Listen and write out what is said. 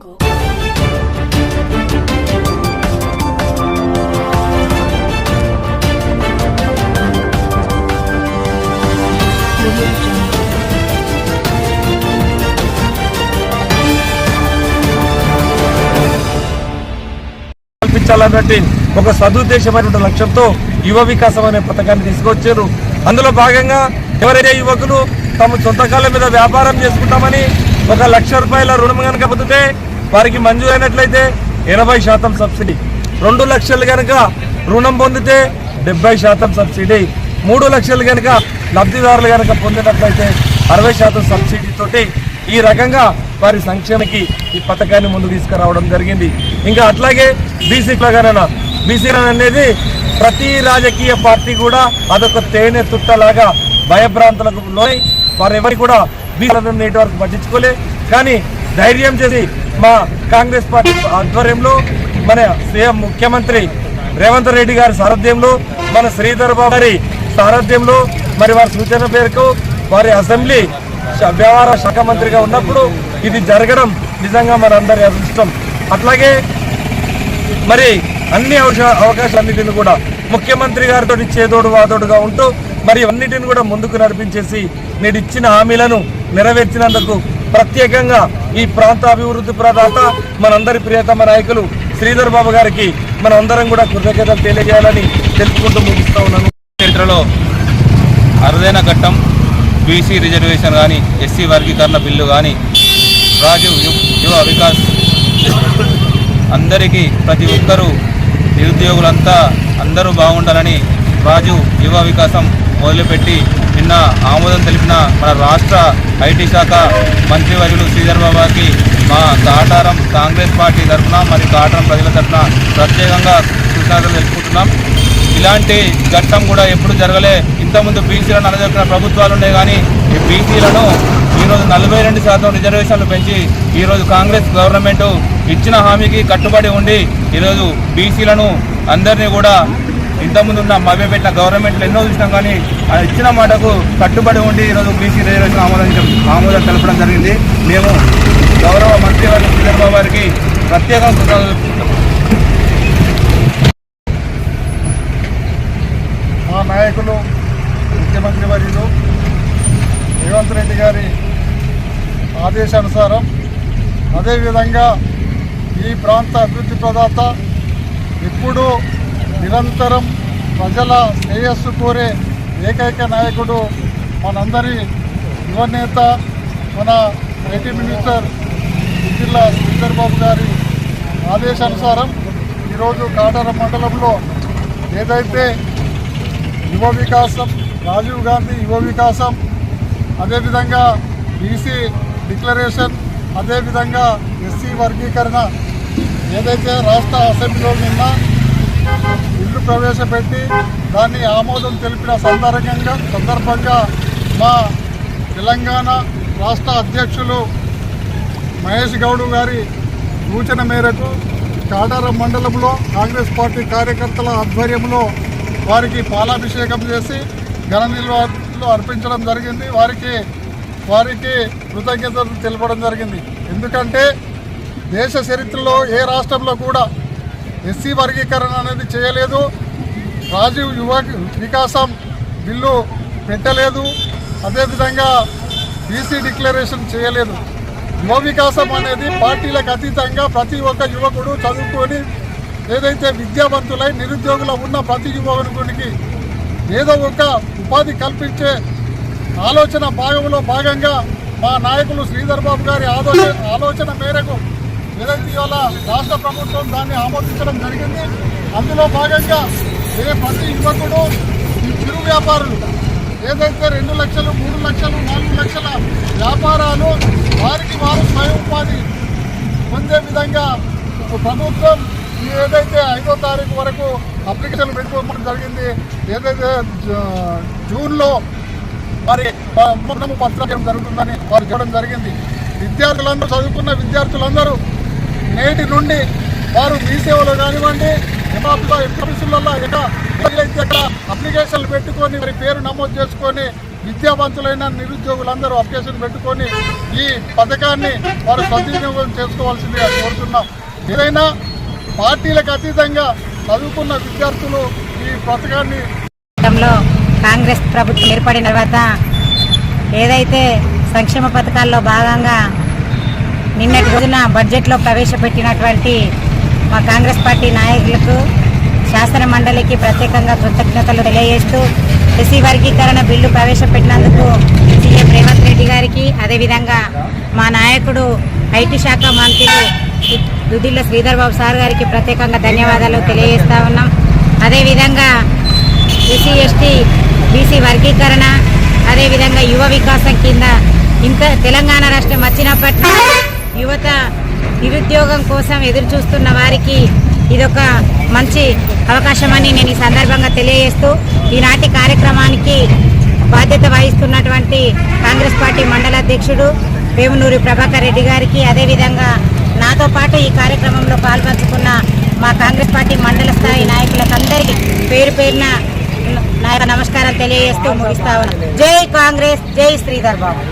jungle. కల్పించాలన్నట్టు ఒక సదుద్దేశమైన లక్ష్యంతో యువ వికాసం అనే పథకాన్ని తీసుకొచ్చారు అందులో భాగంగా ఎవరైతే యువకులు తమ సొంత కాళ్ళ మీద వ్యాపారం చేసుకుంటామని ఒక లక్ష రూపాయల రుణం కనుక పొందితే వారికి మంజూరైనట్లయితే ఎనభై శాతం సబ్సిడీ. రెండు లక్షలు కనుక రుణం పొందితే డెబ్బై శాతం సబ్సిడీ. మూడు లక్షలు కనుక లబ్ధిదారులు కనుక పొందినట్లయితే అరవై శాతం సబ్సిడీతోటి ఈ రకంగా వారి సంక్షేమకి ఈ పథకాన్ని ముందు తీసుకురావడం జరిగింది. ఇంకా అట్లాగే బీసీ కులగణన బీసీ అనేది ప్రతి రాజకీయ పార్టీ కూడా అదొక తేనె తుట్టలాగా భయభ్రాంతులకు లోని వారు కూడా బీసీ నెట్వర్క్ పట్టించుకోలే. కానీ ధైర్యం చేసి మా కాంగ్రెస్ పార్టీ ఆధ్వర్యంలో మన సీఎం ముఖ్యమంత్రి రేవంత్ రెడ్డి గారి సారథ్యంలో మన శ్రీధర్ బాబు గారి సారథ్యంలో మరి వారి సూచన మేరకు వారి అసెంబ్లీ వ్యవహార శాఖ మంత్రిగా ఉన్నప్పుడు ఇది జరగడం నిజంగా మనందరి అదృష్టం. అట్లాగే మరి అన్ని అవశ- అవకాశాలన్నిటిని కూడా ముఖ్యమంత్రి గారితో చేదోడు వాదోడుగా ఉంటూ మరి అన్నిటిని కూడా ముందుకు నడిపించేసి నేడు ఇచ్చిన హామీలను నెరవేర్చినందుకు ప్రత్యేకంగా ఈ ప్రాంత అభివృద్ధి ప్రదాత మనందరి ప్రియతమ నాయకులు శ్రీధర్ బాబు గారికి మనందరం అందరం కూడా కృతజ్ఞతలు తెలియజేయాలని తెలుసుకుంటూ ముగిస్తా ఉన్నాను. చరిత్రలో అరుదైన ఘట్టం బీసీ రిజర్వేషన్ కానీ ఎస్సీ వర్గీకరణ బిల్లు కానీ రాజు యువ వికాస్ అందరికీ ప్రతి ఒక్కరూ నిరుద్యోగులంతా అందరూ బాగుండాలని రాజు యువ వికాసం మొదలుపెట్టి నిన్న ఆమోదం తెలిపిన మన రాష్ట్ర ఐటీ శాఖ మంత్రివర్యులు శ్రీధర్ బాబాకి మా కాటారం కాంగ్రెస్ పార్టీ తరఫున మరి కాటారం ప్రజల తరఫున ప్రత్యేకంగా కృతజ్ఞతలు తెలుపుకుంటున్నాం. ఇలాంటి ఘట్టం కూడా ఎప్పుడు జరగలే. ఇంతకుముందు బీసీలను అనదొక్కిన ప్రభుత్వాలు ఉన్నాయి కానీ ఈ బీసీలను ఈరోజు నలభై రెండు శాతం రిజర్వేషన్లు పెంచి ఈరోజు కాంగ్రెస్ గవర్నమెంట్ ఇచ్చిన హామీకి కట్టుబడి ఉండి ఈరోజు బీసీలను అందరినీ కూడా ఇంతకుముందు ఉన్న మభ్యపెట్టిన గవర్నమెంట్లు ఎన్నో చూసినాం కానీ ఇచ్చిన మాటకు కట్టుబడి ఉండి ఈరోజు బీసీ రిజర్వేషన్ ఆమోదించడం ఆమోదం తెలపడం జరిగింది. మేము గౌరవ మంత్రి వారి చంద్రబాబు గారికి ప్రత్యేకంగా మా నాయకులు ముఖ్యమంత్రి వర్యులు రేవంత్ రెడ్డి గారి ఆదేశానుసారం అదేవిధంగా ఈ ప్రాంత అభివృద్ధి ప్రదాత ఎప్పుడూ నిరంతరం ప్రజల శ్రేయస్సు కోరే ఏకైక నాయకుడు మనందరి యువనేత మన ఐటీ మినిస్టర్ జిల్లా శ్రీధర్ బాబు గారి ఆదేశానుసారం ఈరోజు కాటారం మండలంలో ఏదైతే యువ వికాసం రాజీవ్ గాంధీ యువ వికాసం అదేవిధంగా బీసీ డిక్లరేషన్ అదేవిధంగా ఎస్సీ వర్గీకరణ ఏదైతే రాష్ట్ర అసెంబ్లీలో నిన్న బిల్లు ప్రవేశపెట్టి దాన్ని ఆమోదం తెలిపిన సందర్భంగా సందర్భంగా మా తెలంగాణ రాష్ట్ర అధ్యక్షులు మహేష్ గౌడ్ గారి సూచన మేరకు కాటారం మండలంలో కాంగ్రెస్ పార్టీ కార్యకర్తల ఆధ్వర్యంలో వారికి పాలాభిషేకం చేసి ఘన నిల్వలు అర్పించడం జరిగింది. వారికి వారికి కృతజ్ఞతలు తెలపడం జరిగింది. ఎందుకంటే దేశ చరిత్రలో ఏ రాష్ట్రంలో కూడా ఎస్సీ వర్గీకరణ అనేది చేయలేదు. రాజీవ్ యువ వికాసం బిల్లు పెట్టలేదు. అదేవిధంగా బీసీ డిక్లరేషన్ చేయలేదు. యువ వికాసం అనేది పార్టీలకు అతీతంగా ప్రతి ఒక్క యువకుడు చదువుకొని ఏదైతే విద్యావంతులై నిరుద్యోగుల ఉన్న ప్రతి యువకునికి ఏదో ఒక ఉపాధి కల్పించే ఆలోచన భాగంలో భాగంగా మా నాయకులు శ్రీధర్ బాబు గారి ఆలోచన ఆలోచన మేరకు ఏదైతే ఇవాళ రాష్ట్ర ప్రభుత్వం దాన్ని ఆమోదించడం జరిగింది. అందులో భాగంగా ఏ ప్రతి యువకుడు ఈ చిరు వ్యాపారులు ఏదైతే రెండు లక్షలు మూడు లక్షలు నాలుగు లక్షల వ్యాపారాలు వారికి వారు స్వయం ఉపాధి పొందే విధంగా ప్రభుత్వం ఏదైతే ఐదో తారీఖు వరకు అప్లికేషన్ పెట్టుకోవడం జరిగింది. ఏదైతే జూన్లో మరి పత్రం జరుగుతుందని వారు చెప్పడం జరిగింది. విద్యార్థులందరూ చదువుకున్న విద్యార్థులందరూ నేటి నుండి వారు మీ సేవలో కానివ్వండి హిమాపులో ఎంపీసీలలో ఎక్కడైతే అక్కడ అప్లికేషన్లు పెట్టుకొని మరి పేరు నమోదు చేసుకొని విద్యావంతులైన నిరుద్యోగులందరూ అప్లికేషన్ పెట్టుకొని ఈ పథకాన్ని వారు సద్వినియోగం చేసుకోవాల్సిందిగా కోరుతున్నాం. ఏదైనా పార్టీలకు అతీతంగా చదువుకున్న విద్యార్థులు ఈ పథకాన్ని కాంగ్రెస్ ప్రభుత్వం ఏర్పడిన తర్వాత ఏదైతే సంక్షేమ పథకాల్లో భాగంగా రోజున బడ్జెట్లో ప్రవేశపెట్టినటువంటి మా కాంగ్రెస్ పార్టీ నాయకులకు శాసన మండలికి ప్రత్యేకంగా కృతజ్ఞతలు తెలియజేస్తూ ఎస్సీ వర్గీకరణ బిల్లు ప్రవేశపెట్టినందుకు సీఎం రేవంత్ రెడ్డి గారికి అదేవిధంగా మా నాయకుడు ఐటీ శాఖ మంత్రులు దుదిల్ల శ్రీధర్ బాబు సార్ గారికి ప్రత్యేకంగా ధన్యవాదాలు తెలియజేస్తా ఉన్నాం. అదేవిధంగా ఎస్సీ ఎస్టీ బీసీ వర్గీకరణ అదేవిధంగా యువ వికాసం కింద ఇంత తెలంగాణ రాష్ట్రం వచ్చినప్పటి యువత నిరుద్యోగం కోసం ఎదురు చూస్తున్న వారికి ఇదొక మంచి అవకాశమని నేను ఈ సందర్భంగా తెలియజేస్తూ ఈనాటి కార్యక్రమానికి బాధ్యత వహిస్తున్నటువంటి కాంగ్రెస్ పార్టీ మండల అధ్యక్షుడు వేమునూరి ప్రభాకర్ రెడ్డి గారికి అదేవిధంగా నాతో పాటు ఈ కార్యక్రమంలో పాల్పంచుకున్న మా కాంగ్రెస్ పార్టీ మండల స్థాయి నాయకులకందరికీ పేరు పేరున నా యొక్క నమస్కారం తెలియజేస్తూ ముగిస్తా ఉన్నాను జై కాంగ్రెస్ జై శ్రీధర్ బాబు.